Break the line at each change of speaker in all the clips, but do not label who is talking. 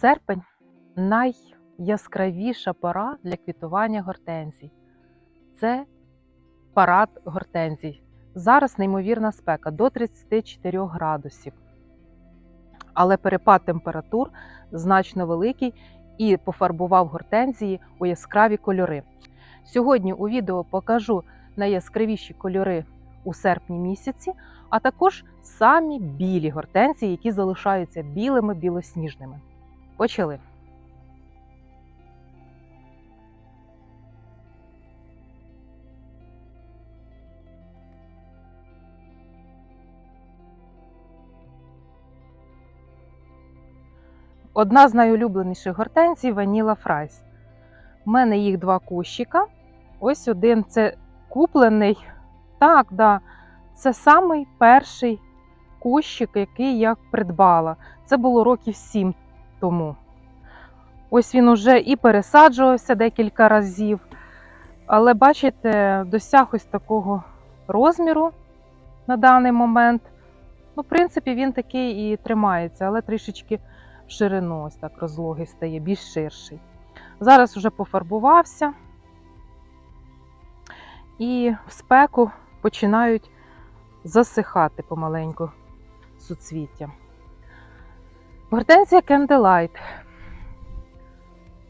Серпень найяскравіша пора для квітування гортензій. Це парад гортензій. Зараз неймовірна спека до 34 градусів. Але перепад температур значно великий і пофарбував гортензії у яскраві кольори. Сьогодні у відео покажу найяскравіші кольори у серпні місяці, а також самі білі гортензії, які залишаються білими білосніжними. Почали. Одна з найулюбленіших гортензій Ваніла Фрайс. У мене їх два кущика. Ось один це куплений. Так, да, це самий перший кущик, який я придбала. Це було років сім тому. Ось він уже і пересаджувався декілька разів. Але, бачите, досяг ось такого розміру на даний момент. Ну, в принципі, він такий і тримається, але трішечки в ширину ось так розлогий стає, більш ширший. Зараз вже пофарбувався. І в спеку починають засихати помаленьку суцвіття. Гортензія Candlelight.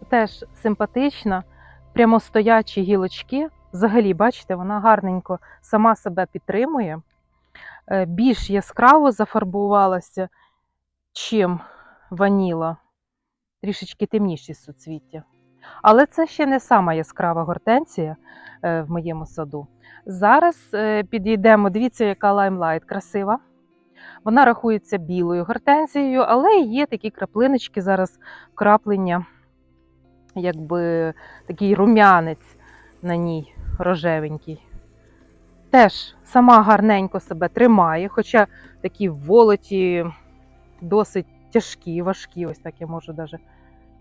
Теж симпатична, прямостоячі гілочки. Взагалі, бачите, вона гарненько сама себе підтримує, Е, більш яскраво зафарбувалася, чим ваніла, трішечки темніші суцвіття. Але це ще не сама яскрава гортензія е, в моєму саду. Зараз е, підійдемо, дивіться, яка лаймлайт красива. Вона рахується білою гортензією, але є такі краплиночки зараз краплення, якби такий рум'янець на ній рожевенький. Теж сама гарненько себе тримає, хоча такі волоті досить тяжкі, важкі. Ось так я можу навіть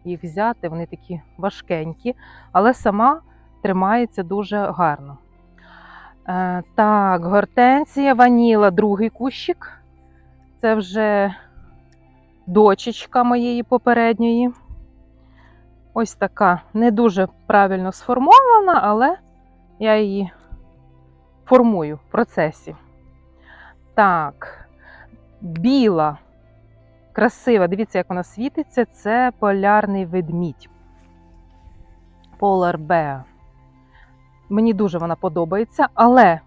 їх взяти. Вони такі важкенькі, але сама тримається дуже гарно. Е, так, гортензія, ваніла, другий кущик. Це вже дочечка моєї попередньої. Ось така не дуже правильно сформована, але я її формую в процесі. Так, біла, красива. Дивіться, як вона світиться. Це полярний ведмідь. Polar Bear. Мені дуже вона подобається, але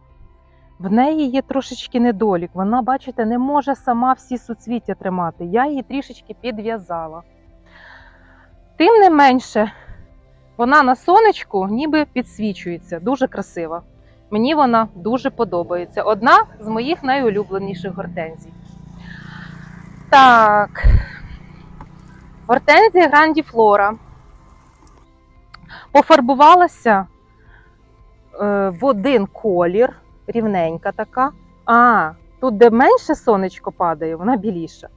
в неї є трошечки недолік. Вона, бачите, не може сама всі суцвіття тримати. Я її трішечки підв'язала. Тим не менше, вона на сонечку ніби підсвічується. Дуже красива. Мені вона дуже подобається. Одна з моїх найулюбленіших гортензій. Так, гортензія Грандіфлора. Пофарбувалася е, в один колір, рівненька така. А, тут, де менше сонечко падає, вона біліша.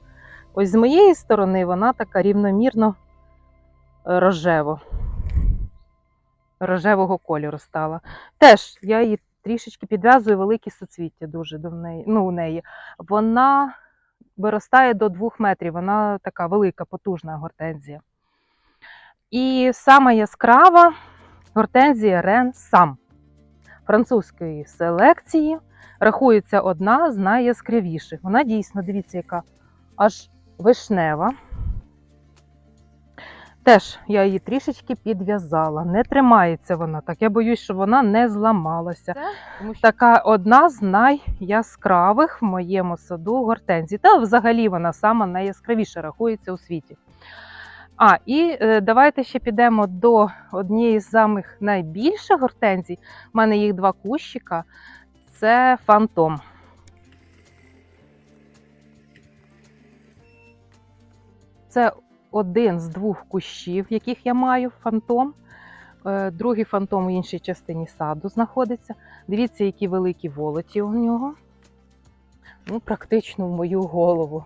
Ось з моєї сторони вона така рівномірно е, рожево. Рожевого кольору стала. Теж я її трішечки підв'язую великі суцвіття дуже до неї, ну, у неї. Вона виростає до 2 метрів, вона така велика, потужна гортензія. І сама яскрава гортензія Рен Сам французької селекції. Рахується одна з найяскравіших. Вона дійсно, дивіться, яка аж вишнева. Теж я її трішечки підв'язала. Не тримається вона так. Я боюсь, що вона не зламалася. Тому що така одна з найяскравих в моєму саду гортензій. Та взагалі вона сама найяскравіша рахується у світі. А, і е, давайте ще підемо до однієї з самих найбільших гортензій. У мене їх два кущика. Це фантом. Це один з двох кущів, яких я маю фантом. Е, Другий фантом у іншій частині саду знаходиться. Дивіться, які великі волоті у нього. Ну, практично в мою голову.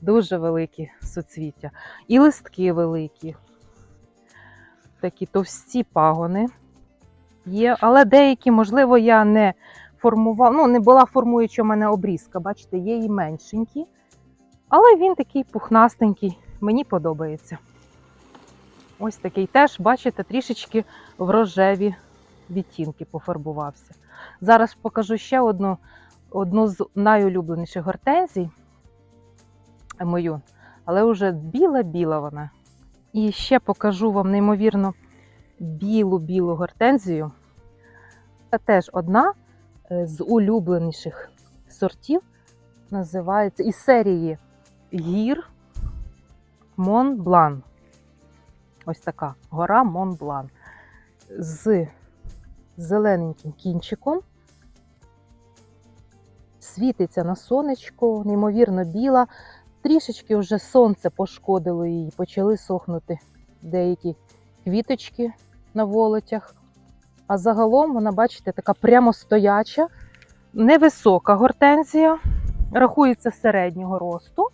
Дуже великі суцвіття. І листки великі. Такі товсті пагони є. Але деякі, можливо, я не формувала, ну, не була формуюча у мене обрізка. Бачите, є і меншенькі. Але він такий пухнастенький, мені подобається. Ось такий теж, бачите, трішечки в рожеві відтінки пофарбувався. Зараз покажу ще одну, одну з найулюбленіших гортензій мою, але вже біла-біла вона. І ще покажу вам неймовірно білу-білу гортензію. Це теж одна е, з улюбленіших сортів. Називається із серії гір Мон Блан. Ось така гора Мон Блан. З зелененьким кінчиком. Світиться на сонечко, неймовірно біла. Трішечки вже сонце пошкодило її, почали сохнути деякі квіточки на волотях. А загалом вона, бачите, така прямо стояча, невисока гортензія, рахується середнього росту.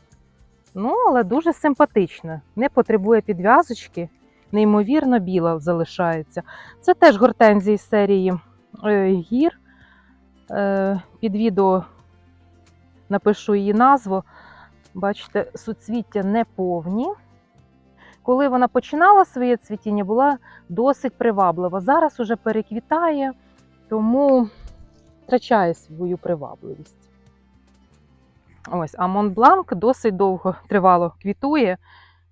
Ну, але дуже симпатична. Не потребує підв'язочки, неймовірно біла залишається. Це теж гортензії серії е, гір. Е, під відео напишу її назву. Бачите, суцвіття не повні. Коли вона починала своє цвітіння, була досить приваблива. Зараз уже переквітає, тому втрачає свою привабливість. Ось, а Монбланк досить довго тривало квітує,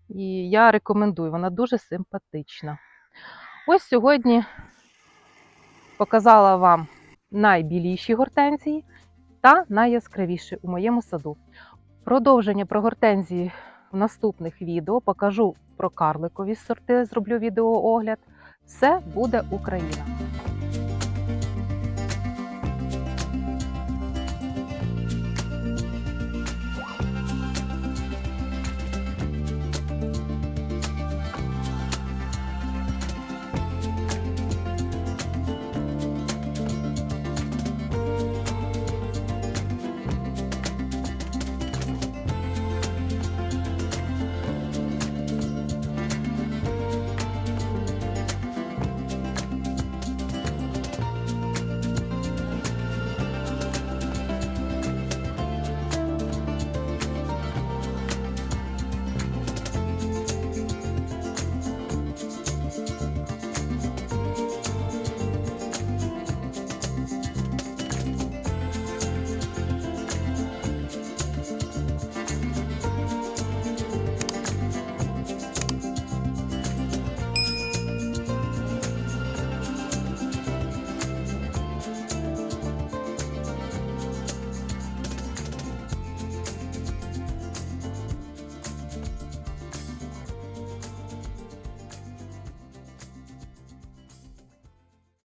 і я рекомендую, вона дуже симпатична. Ось сьогодні показала вам найбіліші гортензії та найяскравіші у моєму саду. Продовження про гортензії в наступних відео покажу про карликові сорти, зроблю відеоогляд. Все буде Україна!